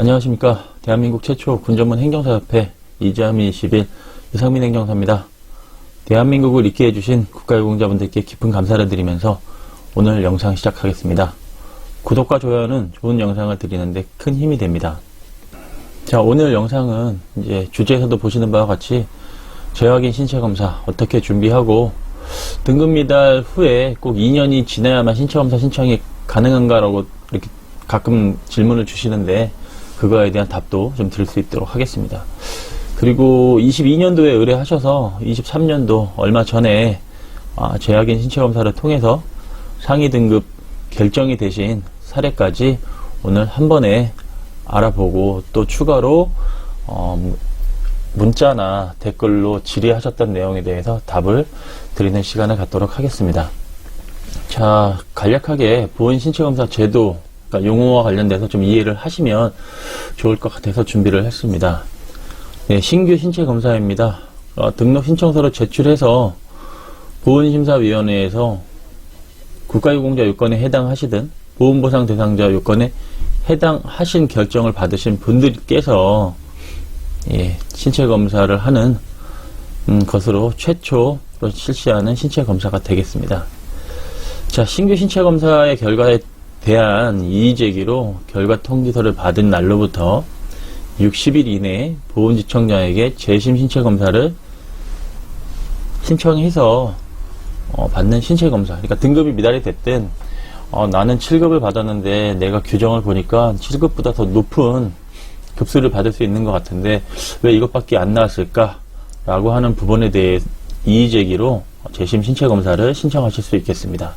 안녕하십니까. 대한민국 최초 군전문 행정사협회 이자미 21 이상민 행정사입니다. 대한민국을 있게 해주신 국가유공자분들께 깊은 감사를 드리면서 오늘 영상 시작하겠습니다. 구독과 좋아요는 좋은 영상을 드리는데 큰 힘이 됩니다. 자, 오늘 영상은 이제 주제에서도 보시는 바와 같이 재확인 신체 검사 어떻게 준비하고 등급 미달 후에 꼭 2년이 지나야만 신체 검사 신청이 가능한가라고 이렇게 가끔 질문을 주시는데 그거에 대한 답도 좀 드릴 수 있도록 하겠습니다. 그리고 22년도에 의뢰하셔서 23년도 얼마 전에 아, 재확인 신체 검사를 통해서 상위 등급 결정이 되신 사례까지 오늘 한 번에 알아보고 또 추가로 어, 문자나 댓글로 질의하셨던 내용에 대해서 답을 드리는 시간을 갖도록 하겠습니다. 자, 간략하게 보건 신체검사 제도, 그러니까 용어와 관련돼서 좀 이해를 하시면 좋을 것 같아서 준비를 했습니다. 네, 신규 신체 검사입니다. 어, 등록 신청서를 제출해서 보건심사위원회에서 국가유공자 요건에 해당하시든 보험보상 대상자 요건에 해당하신 결정을 받으신 분들께서 예, 신체 검사를 하는 음, 것으로 최초로 실시하는 신체 검사가 되겠습니다. 자, 신규 신체 검사의 결과에 대한 이의 제기로 결과 통지서를 받은 날로부터 60일 이내에 보훈지청장에게 재심 신체 검사를 신청해서 어, 받는 신체 검사. 그러니까 등급이 미달이 됐든 어, 나는 7급을 받았는데 내가 규정을 보니까 7급보다 더 높은 급수를 받을 수 있는 것 같은데 왜 이것밖에 안 나왔을까라고 하는 부분에 대해 이의 제기로 재심 신체 검사를 신청하실 수 있겠습니다.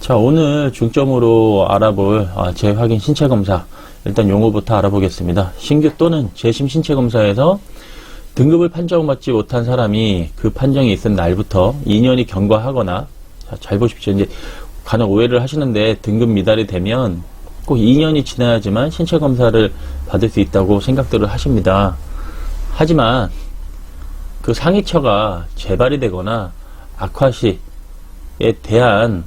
자 오늘 중점으로 알아볼 아, 재확인 신체 검사 일단 용어부터 알아보겠습니다. 신규 또는 재심 신체 검사에서 등급을 판정받지 못한 사람이 그 판정이 있은 날부터 2년이 경과하거나 자, 잘 보십시오. 이제 간혹 오해를 하시는데 등급 미달이 되면 꼭 2년이 지나야지만 신체 검사를 받을 수 있다고 생각들을 하십니다. 하지만 그 상위처가 재발이 되거나 악화 시에 대한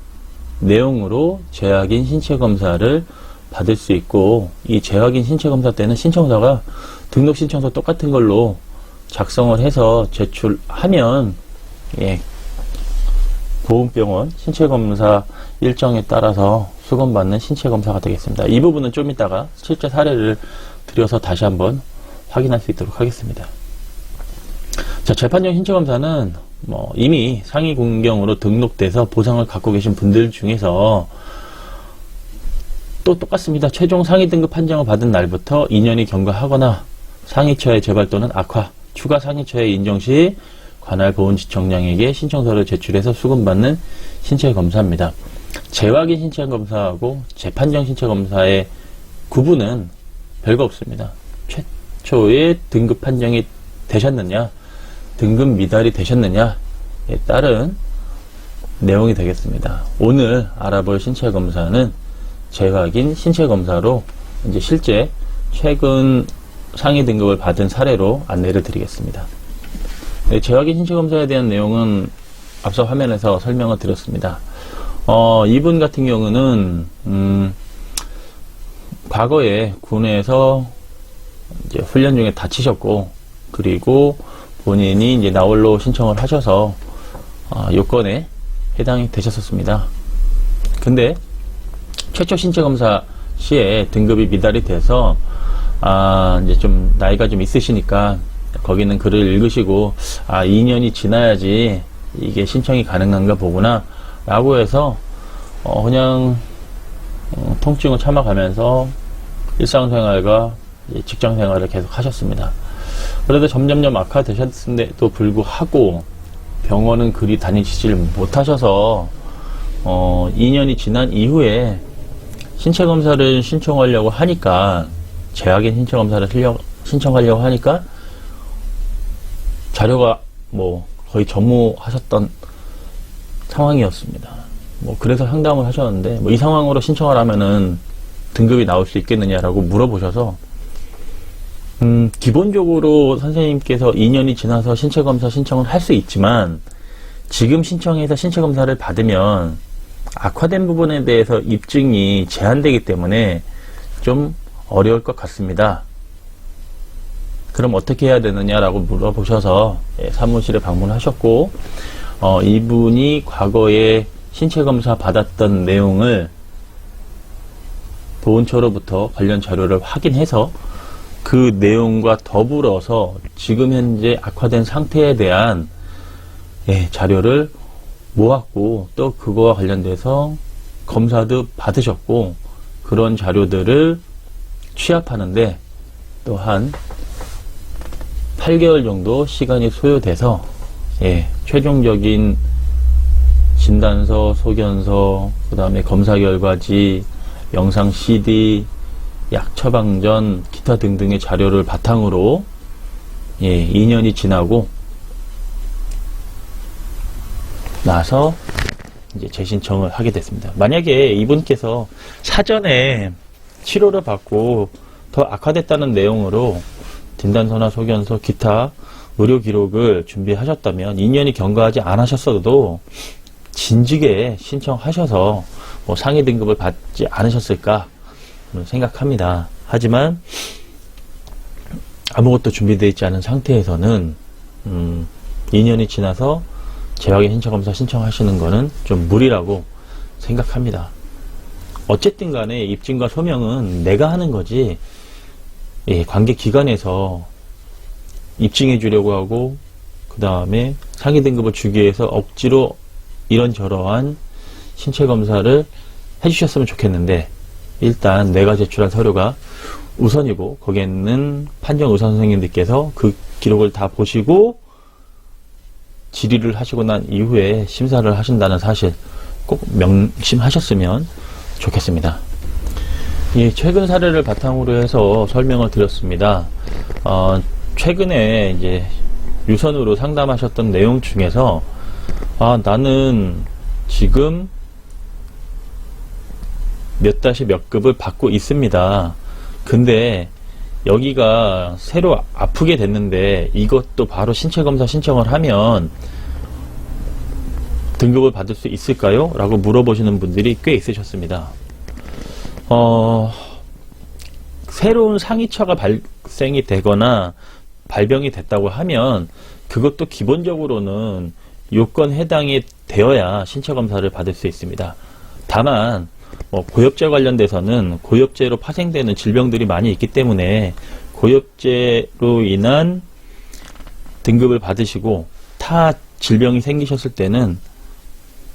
내용으로 재확인 신체 검사를 받을 수 있고 이 재확인 신체 검사 때는 신청서가 등록 신청서 똑같은 걸로 작성을 해서 제출하면 예, 보훈병원 신체 검사 일정에 따라서 수검받는 신체 검사가 되겠습니다. 이 부분은 좀 이따가 실제 사례를 들여서 다시 한번 확인할 수 있도록 하겠습니다. 자, 재판정 신체 검사는 뭐 이미 상위 공경으로 등록돼서 보상을 갖고 계신 분들 중에서 또 똑같습니다. 최종 상위 등급 판정을 받은 날부터 2년이 경과하거나 상위처의 재발 또는 악화, 추가 상위처의 인정 시 관할 보훈지청장에게 신청서를 제출해서 수금받는 신체 검사입니다. 재확인 신체 검사하고 재판정 신체 검사의 구분은 별거 없습니다. 최초의 등급 판정이 되셨느냐, 등급 미달이 되셨느냐에 따른 내용이 되겠습니다. 오늘 알아볼 신체 검사는 재확인 신체 검사로 이제 실제 최근 상위 등급을 받은 사례로 안내를 드리겠습니다. 네, 재확인 신체 검사에 대한 내용은 앞서 화면에서 설명을 드렸습니다. 어, 이분 같은 경우는, 음, 과거에 군에서 훈련 중에 다치셨고, 그리고 본인이 이제 나홀로 신청을 하셔서, 어, 요건에 해당이 되셨었습니다. 근데, 최초 신체 검사 시에 등급이 미달이 돼서, 아, 이제 좀 나이가 좀 있으시니까, 거기는 글을 읽으시고, 아, 2년이 지나야지 이게 신청이 가능한가 보구나, 라고 해서, 어, 그냥, 어, 통증을 참아가면서 일상생활과 직장생활을 계속 하셨습니다. 그래도 점점점 악화되셨음에도 불구하고 병원은 그리 다니시질 못하셔서, 어, 2년이 지난 이후에 신체 검사를 신청하려고 하니까, 재확인 신체 검사를 신청하려고 하니까, 자료가 뭐 거의 전무하셨던 상황이었습니다. 뭐 그래서 상담을 하셨는데 뭐 이 상황으로 신청을 하면은 등급이 나올 수 있겠느냐라고 물어보셔서 음 기본적으로 선생님께서 2년이 지나서 신체 검사 신청을 할 수 있지만 지금 신청해서 신체 검사를 받으면 악화된 부분에 대해서 입증이 제한되기 때문에 좀 어려울 것 같습니다. 그럼 어떻게 해야 되느냐라고 물어보셔서 예, 사무실에 방문하셨고 어, 이분이 과거에 신체 검사 받았던 내용을 보훈처로부터 관련 자료를 확인해서 그 내용과 더불어서 지금 현재 악화된 상태에 대한 예, 자료를 모았고 또 그거와 관련돼서 검사도 받으셨고 그런 자료들을 취합하는데 또한 8개월 정도 시간이 소요돼서 예, 최종적인 진단서, 소견서, 그 다음에 검사 결과지, 영상 CD, 약 처방전, 기타 등등의 자료를 바탕으로 예, 2년이 지나고 나서 이제 재신청을 하게 됐습니다. 만약에 이분께서 사전에 치료를 받고 더 악화됐다는 내용으로 진단서나 소견서, 기타 의료 기록을 준비하셨다면 2년이 경과하지 않으셨어도 진지게 신청하셔서 뭐 상위 등급을 받지 않으셨을까 생각합니다. 하지만 아무것도 준비되어 있지 않은 상태에서는 음, 2년이 지나서 재확인 신청 검사 신청하시는 거는 좀 무리라고 생각합니다. 어쨌든 간에 입증과 소명은 내가 하는 거지 예, 관계 기관에서 입증해 주려고 하고 그 다음에 상위 등급을 주기 위해서 억지로 이런저러한 신체 검사를 해주셨으면 좋겠는데 일단 내가 제출한 서류가 우선이고 거기에는 판정 의사 선생님들께서 그 기록을 다 보시고 질의를 하시고 난 이후에 심사를 하신다는 사실 꼭 명심하셨으면 좋겠습니다. 예, 최근 사례를 바탕으로 해서 설명을 드렸습니다. 어, 최근에 이제 유선으로 상담하셨던 내용 중에서 아, 나는 지금 몇 다시 몇 급을 받고 있습니다. 근데 여기가 새로 아프게 됐는데 이것도 바로 신체 검사 신청을 하면 등급을 받을 수 있을까요? 라고 물어보시는 분들이 꽤 있으셨습니다. 어, 새로운 상위처가 발생이 되거나 발병이 됐다고 하면 그것도 기본적으로는 요건 해당이 되어야 신체 검사를 받을 수 있습니다. 다만 뭐 고엽제 관련돼서는 고엽제로 파생되는 질병들이 많이 있기 때문에 고엽제로 인한 등급을 받으시고 타 질병이 생기셨을 때는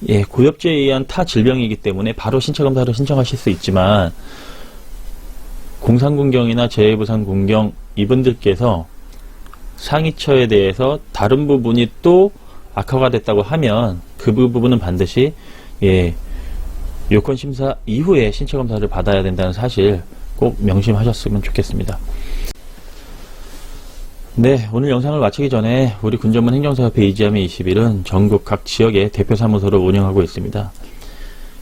예, 고엽제에 의한 타 질병이기 때문에 바로 신체 검사를 신청하실 수 있지만 공상군경이나 재해부상군경 이분들께서 상위처에 대해서 다른 부분이 또 악화가 됐다고 하면 그 부분은 반드시 예, 요건 심사 이후에 신체 검사를 받아야 된다는 사실 꼭 명심하셨으면 좋겠습니다. 네, 오늘 영상을 마치기 전에 우리 군전문 행정사협회 이지아미 21은 전국 각 지역의 대표 사무소를 운영하고 있습니다.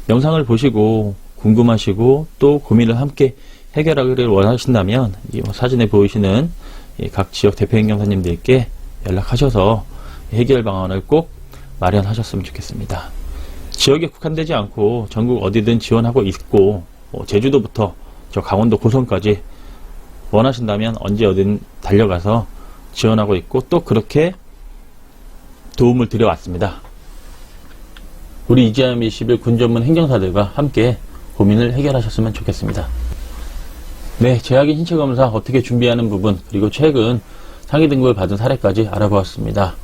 영상을 보시고 궁금하시고 또 고민을 함께 해결하기를 원하신다면 이 사진에 보이시는 이각 지역 대표 행정사님들께 연락하셔서 해결 방안을 꼭 마련하셨으면 좋겠습니다. 지역에 국한되지 않고 전국 어디든 지원하고 있고 뭐 제주도부터 저 강원도 고성까지 원하신다면 언제 어딘 달려가서 지원하고 있고 또 그렇게 도움을 드려왔습니다. 우리 이지암 21 군전문 행정사들과 함께 고민을 해결하셨으면 좋겠습니다. 네, 제약인 신체 검사 어떻게 준비하는 부분 그리고 최근 상위 등급을 받은 사례까지 알아보았습니다.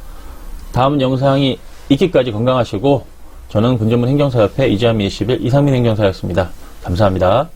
다음 영상이 있기까지 건강하시고 저는 군전문 행정사협회 이지암 21 이상민 행정사였습니다. 감사합니다.